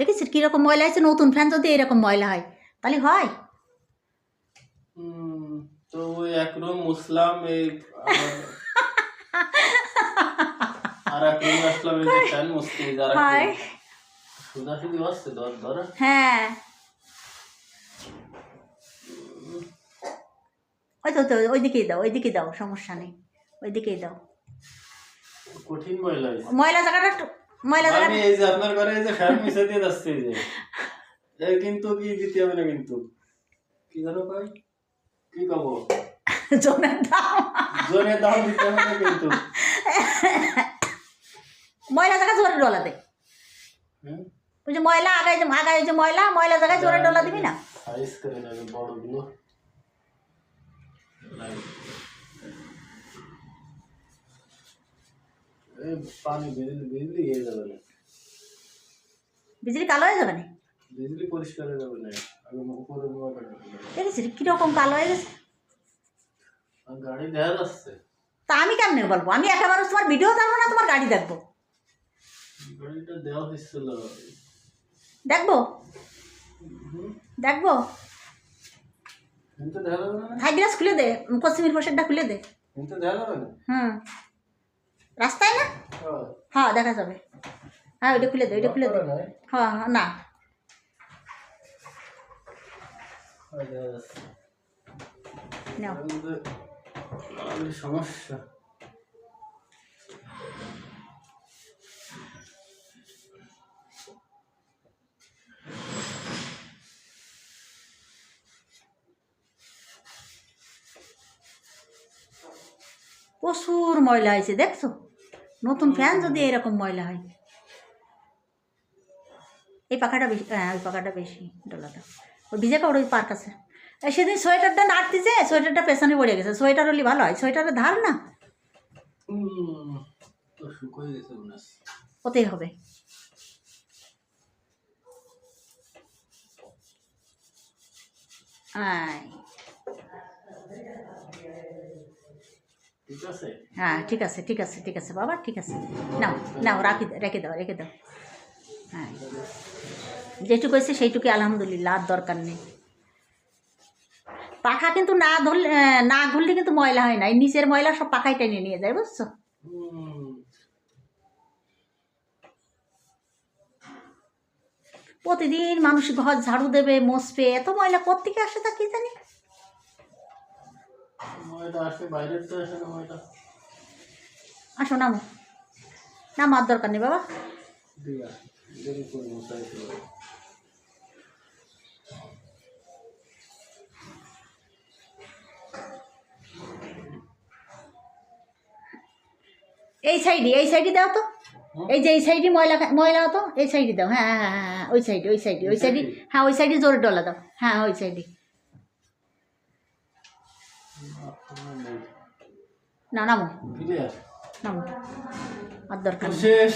দেখেছিস কীরকম ময়লা হয়েছে নতুন ফ্যান যদি এরকম ময়লা হয় তাহলে হয়। তো মুসলাম এই আর এক আসলাম এই ফ্যান মুছতে যারা হয়। সুদা সুদি হচ্ছে ধর ধর। হ্যাঁ। ওই তো তো ওইদিকেই দাও ওইদিকে দাও সমস্যা নেই। ওইদিকেই দাও। কঠিন ময়লা ময়লা জায়গাটা ময়লা আমি এই যে আপনার ঘরে এই যে ফ্যান মিশে দিয়ে যাচ্ছে যে। কিন্তু কি দিতে হবে না কিন্তু? কি জানো ভাই কি কব? জনের দাম জোরে দাম দিতে হবে না কিন্তু। ময়লা জায়গা জোরে ডলা দে। হুম? ওই যে ময়লা আগায় যে আগায় যে ময়লা ময়লা জায়গায় জোরে ডলা দিবি না? সাইজ করে নেবে বড়গুলো। পানি বিজলি বিজলি হয়ে যাবে না। বিজলি কালো হয়ে যাবে না? বিজলি পরিষ্কার হয়ে যাবে না। আগে উপরে কীরকম কালো হয়ে গেছে? গাড়ি দেখা যাচ্ছে তা আমি কেমনে বলব? আমি একেবারে তোমার ভিডিও দেখব না তোমার গাড়ি দেখব। গাড়িটা দেওয়া হয়েছিল। দেখব? দেখব? কিন্তু দেখা যাবে না? হাই গ্লাস খুলে দে পশ্চিমের পোশাকটা খুলে দে। হুম। রাস্তায় না? হ্যাঁ। হ্যাঁ দেখা যাবে। হ্যাঁ ওইটা খুলে দে ওইটা খুলে দে। হ্যাঁ হ্যাঁ না। আমাদের সমস্যা। প্রচুর ময়লা হয়েছে দেখছ? নতুন ফ্যান যদি এরকম ময়লা হয়। এই পাখাটা বেশি হ্যাঁ ওই পাখাটা বেশি ডলাটা ওই ভিজে কাপড় ওই পার্ক আছে। এই সেদিন সোয়েটারটা নাড়তেছে সোয়েটারটা পেছনে পড়ে গেছে। সোয়েটার হলে ভালো হয়। সোয়েটারের ধার না। ওতেই হবে। আয় ঠিক আছে হ্যাঁ ঠিক আছে ঠিক আছে ঠিক আছে বাবা, ঠিক আছে। নাও নাও, রাখি রেখে দাও রেখে দাও। হ্যাঁ। যেটুকু হয়েছে সেইটুকু আলহামদুলিল্লাহ, আর দরকার নেই। পাখা কিন্তু না ধরলে না ঘুরলে কিন্তু ময়লা হয় না। এই নিচের ময়লা সব পাখায় টেনে নিয়ে যায়, বুঝছ? প্রতিদিন মানুষ ঘর ঝাড়ু দেবে মুছবে এত ময়লা কোত্থেকে আসে তা কি জানি? আসে নামো। নাম আর দরকার নেই বাবা। এই সাইডে এই সাইডে দাও তো। এই যে এই সাইডে ময়লা ময়লা হতো এই সাইডে দাও। হ্যাঁ হ্যাঁ হ্যাঁ হ্যাঁ ওই সাইডে ওই সাইডে ওই সাইডে? হ্যাঁ ওই সাইডে জোরে ডলা দাও। হ্যাঁ ওই সাইডে। না নামো। নামো। আর দরকার শেষ।